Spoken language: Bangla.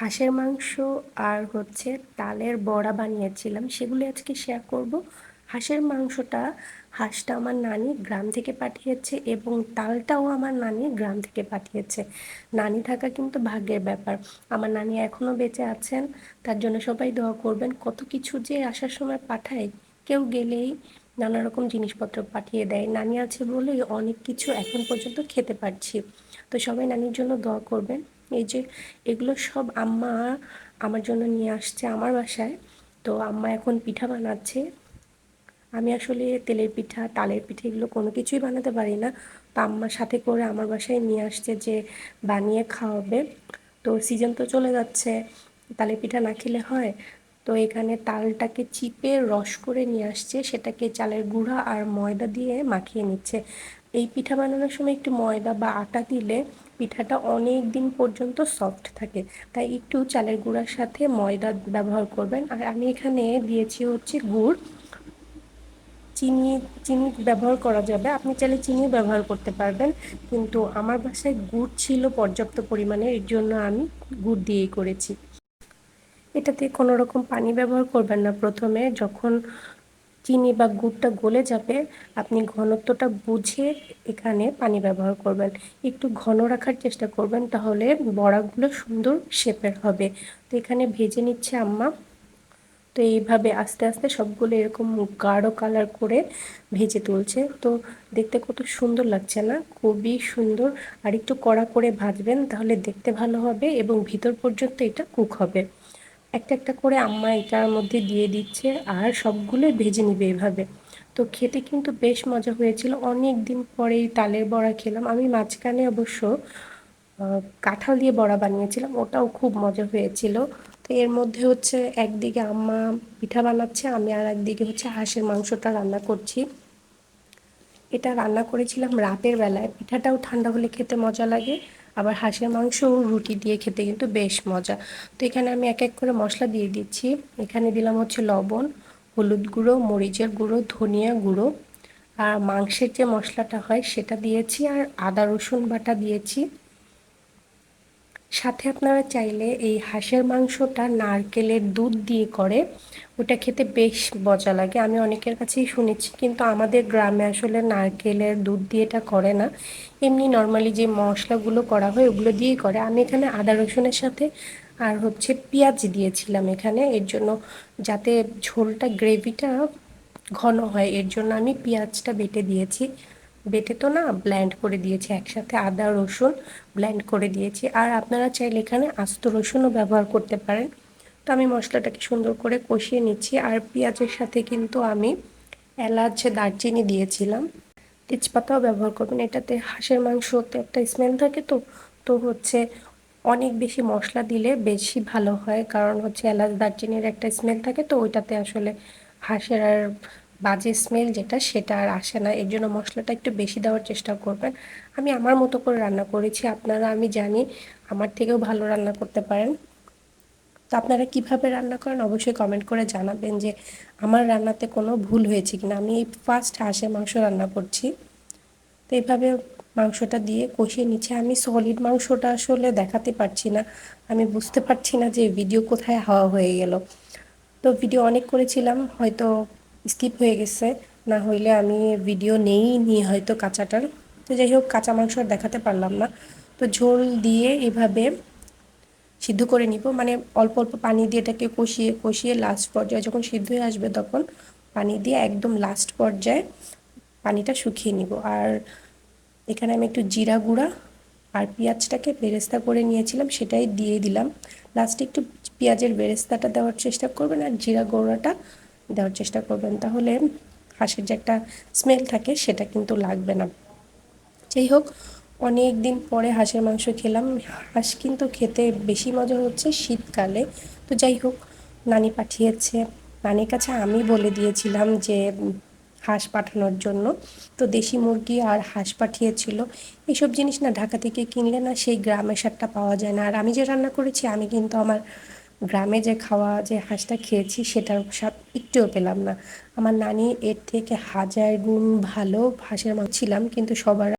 হাঁসের মাংস আর হচ্ছে তালের বড়া বানিয়েছিলাম, সেগুলি আজকে শেয়ার করব। হাঁসের মাংসটা, হাঁসটা আমার নানি গ্রাম থেকে পাঠিয়েছে এবং তালটাও আমার নানি গ্রাম থেকে পাঠিয়েছে। নানি থাকা কিন্তু ভাগ্যের ব্যাপার। আমার নানি এখনও বেঁচে আছেন, তার জন্য সবাই দোয়া করবেন। কত কিছু যে আসার সময় পাঠায়, কেউ গেলেই নানা রকম জিনিসপত্র পাঠিয়ে দেয়। নানি আছে বলেই অনেক কিছু এখন পর্যন্ত খেতে পারছি। তো সবাই নানির জন্য দোয়া করবেন। এই যে এগুলো সব আম্মা আমার জন্য নিয়ে আসছে আমার বাসায়। তো আম্মা এখন পিঠা বানাচ্ছে। আমি আসলে তেলের পিঠা, তালের পিঠা এগুলো কোনো কিছুই বানাতে পারি না। তো আম্মার সাথে করে আমার বাসায় নিয়ে আসছে যে বানিয়ে খাওয়াবে। তো সিজন তো চলে যাচ্ছে, তালের পিঠা না খেলে হয়। তো এখানে তালটাকে চিপে রস করে নিয়ে আসছে, সেটাকে চালের গুঁড়া আর ময়দা দিয়ে মাখিয়ে নিচ্ছে। এই পিঠা বানানোর সময় একটু ময়দা বা আটা দিলে পিঠাটা অনেক দিন পর্যন্ত সফট থাকে। তাই একটু চালের গুঁড়ার সাথে ময়দা ব্যবহার করবেন। আর আমি এখানে দিয়েছি হচ্ছে গুড়। চিনি চিনি ব্যবহার করা যাবে। আপনি চাইলে চিনি ব্যবহার করতে পারবেন। কিন্তু আমার বাসায় গুড় ছিল পর্যাপ্ত পরিমাণে, এর জন্য আমি গুড় দিয়েই করেছি। এটাতে কোনো রকম পানি ব্যবহার করবেন না প্রথমে। যখন চিনি বা গুড়টা গলে যাবে, আপনি ঘনত্বটা বুঝে এখানে পানি ব্যবহার করবেন। একটু ঘন রাখার চেষ্টা করবেন, তাহলে বড়াগুলো সুন্দর শেপের হবে। তো এখানে ভেজে নিচ্ছে আম্মা। তো এইভাবে আস্তে আস্তে সবগুলো এরকম গাঢ় কালার করে ভেজে তুলছে। তো দেখতে কত সুন্দর লাগছে না? খুবই সুন্দর। আর একটু কড়া করে ভাজবেন, তাহলে দেখতে ভালো হবে এবং ভিতর পর্যন্ত এটা কুক হবে। একটা একটা করে আম্মা এটার মধ্যে দিয়ে দিচ্ছে আর সবগুলো ভেজে নিবে এভাবে। তো খেতে কিন্তু বেশ মজা হয়েছিল। অনেক দিন পরেই তালের বড়া খেলাম। আমি মাঝখানে অবশ্য কাঁঠাল দিয়ে বড়া বানিয়েছিলাম। ওটাও খুব মজা হয়েছিল। তো এর মধ্যে হচ্ছে একদিকে আম্মা পিঠা বানাচ্ছে, আমি আর একদিকে হচ্ছে হাঁসের মাংসটা রান্না করছি। এটা রান্না করেছিলাম রাতের বেলায়। পিঠাটাও ঠান্ডা হলে খেতে মজা লাগে। আবার হাঁসের মাংস রুটি দিয়ে খেতে কিন্তু বেশ মজা। তো এখানে আমি এক এক করে মশলা দিয়ে দিচ্ছি। এখানে দিলাম হচ্ছে লবণ, হলুদ গুঁড়ো, মরিচের গুঁড়ো, ধনিয়া গুঁড়ো। আর মাংসের যে মশলাটা হয় সেটা দিয়েছি আর আদা রসুন বাটা দিয়েছি। সাথে আপনারা চাইলে এই হাঁসের মাংসটা নারকেলের দুধ দিয়ে করে ওটা খেতে বেশ মজা লাগে। আমি অনেকের কাছেই শুনেছি, কিন্তু আমাদের গ্রামে আসলে নারকেলের দুধ দিয়ে এটা করে না। এমনি নর্মালি যে মশলাগুলো করা হয় ওগুলো দিয়েই করে। আমি এখানে আদা রসুনের সাথে আর হচ্ছে পেঁয়াজ দিয়েছিলাম এখানে। এর জন্য যাতে ঝোলটা গ্রেভিটা ঘন হয়, এর জন্য আমি পেঁয়াজটা বেটে দিয়েছি। বেটে তো না ব্ল্যান্ড করে দিয়েছি একসাথে আদা, রসুন ব্ল্যান্ড করে দিয়েছি। আর আপনারা চাইলে এখানে আস্ত রসুনও ব্যবহার করতে পারেন। তো আমি মশলাটাকে সুন্দর করে কষিয়ে নিচ্ছি। আর পেঁয়াজের সাথে কিন্তু আমি এলাচ, দারচিনি দিয়েছিলাম। তেজপাতাও ব্যবহার করবেন। এটাতে হাঁসের মাংসতে একটা স্মেল থাকে তো তো হচ্ছে অনেক বেশি মশলা দিলে বেশি ভালো হয়। কারণ হচ্ছে এলাচ, দারচিনির একটা স্মেল থাকে তো, ওইটাতে আসলে হাঁসের আর বাজে স্মেল যেটা, সেটা আর আসে না। এর জন্য মশলাটা একটু বেশি দেওয়ার চেষ্টা করবেন। আমি আমার মতো করে রান্না করেছি, আপনারা আমি জানি, আমার থেকেও ভালো রান্না করতে পারেন। তো আপনারা কীভাবে রান্না করেন অবশ্যই কমেন্ট করে জানাবেন যে আমার রান্নাতে কোনো ভুল হয়েছে কিনা। আমি এই ফার্স্ট হাঁসের মাংস রান্না করছি। তো এইভাবে মাংসটা দিয়ে কষিয়ে নিচ্ছে। আমি সলিড মাংসটা আসলে দেখাতে পারছি না। আমি বুঝতে পারছি না যে ভিডিও কোথায় হাওয়া হয়ে গেল। তো ভিডিও অনেক করেছিলাম, হয়তো স্কিপ হয়ে গেছে, না হইলে আমি ভিডিও নেই নি হয়তো কাঁচাটার। তো যাই হোক, কাঁচা মাংস দেখাতে পারলাম না। তো ঝোল দিয়ে এভাবে সিদ্ধ করে নিব। মানে অল্প অল্প পানি দিয়ে এটাকে কষিয়ে কষিয়ে লাস্ট পর্যায়ে যখন সিদ্ধ হয়ে আসবে তখন পানি দিয়ে একদম লাস্ট পর্যায়ে পানিটা শুকিয়ে নিব। আর এখানে আমি একটু জিরা গুঁড়া আর পেঁয়াজটাকে বেরেস্তা করে নিয়েছিলাম, সেটাই দিয়ে দিলাম। লাস্টে একটু পেঁয়াজের বেরেস্তাটা দেওয়ার চেষ্টা করবেন আর জিরা গুঁড়াটা দেওয়ার চেষ্টা করবেন। তাহলে হাঁসের যে একটা স্মেল থাকে সেটা কিন্তু লাগবে না। যাই হোক, অনেক দিন পরে হাঁসের মাংস খেলাম। হাঁস কিন্তু খেতে বেশি মজা হচ্ছে শীতকালে। তো যাই হোক, নানি পাঠিয়েছে। নানির কাছে আমি বলে দিয়েছিলাম যে, হাঁস পাঠানোর জন্য। তো দেশি মুরগি আর হাঁস পাঠিয়েছিল। এইসব জিনিস না ঢাকা থেকে কিনলে না সেই গ্রামের স্বাদটা পাওয়া যায় না। আর আমি যে রান্না করেছি, আমি কিন্তু আমার গ্রামে যে খাওয়া, যে হাঁসটা খেয়েছি সেটার স্বাদ একটুও পেলাম না। আমার নানি এর থেকে হাজার গুণ ভালো হাঁসের মাংস ছিলাম, কিন্তু সবার